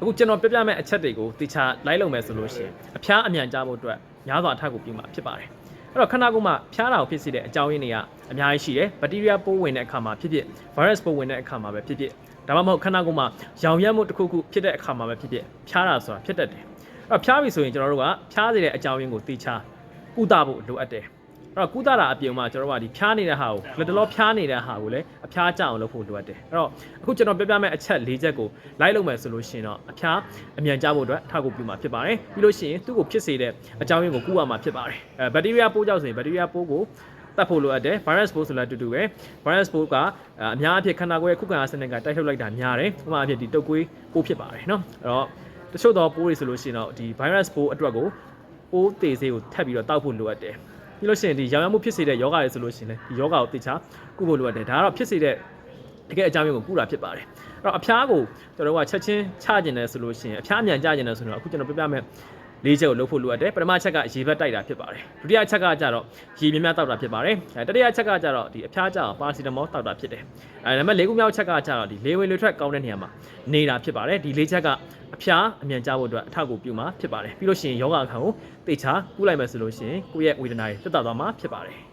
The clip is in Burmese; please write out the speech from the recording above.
အခုကျွန်တော်ပြပြမဲ့အချက်တွေကိုတေချာလိုက်လုံမယ်ဆိုလို့ရှိရင်အဖျားအမြန်ကြဖို့အတွက်များစွာအထောက်အကူပြုမှာဖြစ်ပါတယ်အဲ့တော့ခဏကုမှာဖျားတာကိုဖြစ်စေတဲ့အကြောင်းရင်းတွေကအများကြီးရှိတယ်ဘက်တီးရီးယားပိုးဝင်တဲ့အခါမှာဖြစ်ဖြစ် virus ပိုးဝင်တဲ့အခါမှာပဲဖြစ်ဖြစ်ဒါမှမဟုတ်ခဏကုမှာရောင်ရက်မှုတစ်ခုခုဖြစ်တဲ့အခါမှာပဲဖြစ်ဖြစ်ဖျားတာဆိုတာဖြစ်တတ်တယ်အဲ့တော့ဖျားပြီဆိုရင်ကျွန်တော်တို့ကဖျားစေတဲ့အကြောင်းရင်းကိုတေချာကုသဖို့လိုအပ်တယ် အဲ့တော့ကုသတာအပြင်မှာကျွန်တော်တို့ကဒီဖျားနေတဲ့ဟာကိုလက်တလောဖျားနေတဲ့ဟာကိုလည်းအဖျားကြအောင်လုပ်ဖို့လိုအပ်တယ်အဲ့တော့အခုကျွန်တော်ပြပြမယ့်အချက်၄ချက်ကိုလိုက်လုပ်မယ်ဆိုလို့ရှိရင်တော့အဖျားအမြန်ကြဖို့အတွက်အထောက်အကူပြုမှာဖြစ်ပါတယ်ပြီးလို့ရှိရင်သူ့ကိုဖြစ်စေတဲ့အကြောင်းရင်းကိုကုရမှာဖြစ်ပါတယ်အဲဘက်တီးရီးယားပိုးကြောင့်ဆိုရင်ဘက်တီးရီးယားပိုးကိုတတ်ဖို့လိုအပ်တယ် virus ပိုးဆိုလည်းအတူတူပဲ virus ပိုးကအများအဖြစ်ခန္ဓာကိုယ်ရဲ့ခုခံအားစနစ်ကတိုက်ထုတ်လိုက်တာများတယ်ဥပမာအဖြစ်ဒီတုပ်ကွေးပိုးဖြစ်ပါတယ်เนาะအဲ့တော့တချို့သောပိုးတွေဆိုလို့ရှိရင်တော့ဒီ virus ပိုးအတွက်ကိုပိုးသေးစေးကိုထပ်ပြီးတော့တောက်ဖို့လိုအပ်တယ် ပြီးလို့ရှိရင်ဒီရောင်ရမ်းမှုဖြစ်စေတဲ့ယောဂတွေဆိုလို့ရှိရင်လည်းဒီယောဂကိုသိချာကုဖို့လိုအပ်တယ်ဒါကတော့ဖြစ်စေတဲ့တကယ်အကြောင်းရင်းကိုကုတာဖြစ်ပါတယ်အဲ့တော့အဖျားကိုကျွန်တော်တို့ကချက်ချင်းချကျင်တယ်ဆိုလို့ရှိရင်အဖျားမြန်ကြကျင်တယ်ဆိုတော့အခုကျွန်တော်ပြပြမယ်လေးချက်ကိုလုပ်ဖို့လိုအပ်တယ်ပထမချက်ကရေဘက်တိုက်တာဖြစ်ပါတယ်ဒုတိယချက်ကကြတော့ရေမြများတောက်တာဖြစ်ပါတယ်အဲတတိယချက်ကကြတော့ဒီအဖျားကြအောင်ပါစီတမောတောက်တာဖြစ်တယ်အဲဒါပေမဲ့လေးခုမြောက်ချက်ကကြတော့ဒီလေဝင်လေထွက်ကောင်းတဲ့နေရာမှာနေတာဖြစ်ပါတယ်ဒီလေးချက်က အဖျားအမြန်ကြဖို့အတွက်အထောက်အကူပြုမှာဖြစ်ပါတယ်ပြီးလို့ရှိရင်ယောဂအခါကိုတေချာကုလိုက်မယ်ဆိုလို့ရှိရင်ကိုယ့်ရဲ့ဝေဒနာတွေတက်တာသွားမှာဖြစ်ပါတယ်